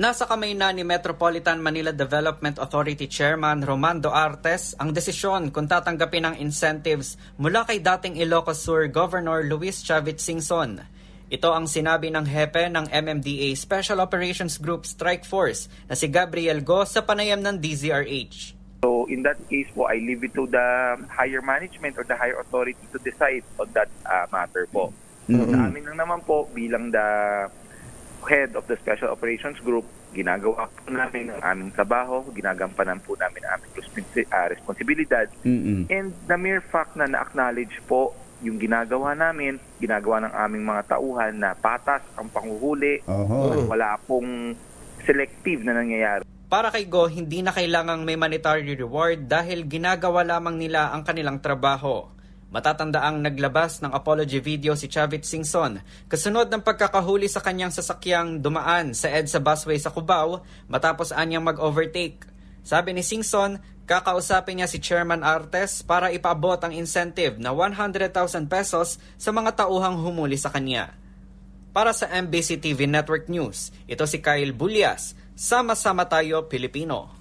Nasa kamay na ni Metropolitan Manila Development Authority Chairman Romando Artes ang desisyon kung tatanggapin ng incentives mula kay dating Ilocos Sur Governor Luis Chavit Singson. Ito ang sinabi ng hepe ng MMDA Special Operations Group Strike Force na si Gabriel Go sa panayam ng DZRH. So in that case po, I leave it to the higher management or the higher authority to decide on that uh, matter po. So, sa amin lang naman po, bilang the head of the Special Operations Group, ginagawa po namin ang aming trabaho, ginagampanan po namin ang aming ah, responsibilidad. Mm-mm. And the mere fact na na-acknowledge po yung ginagawa namin, ginagawa ng aming mga tauhan na patas ang panguhuli, Oho. wala pong selective na nangyayari. Para kay Go, hindi na kailangang may monetary reward dahil ginagawa lamang nila ang kanilang trabaho. Matatandaang naglabas ng apology video si Chavit Singson kasunod ng pagkakahuli sa kanyang sasakyang dumaan sa EDSA busway sa Cubao matapos anyang mag-overtake. Sabi ni Singson, kakausapin niya si Chairman Artes para ipaabot ang incentive na 100,000 pesos sa mga tauhang humuli sa kanya. Para sa MBC TV Network News, ito si Kyle Bulyas. Sama-sama tayo, Pilipino.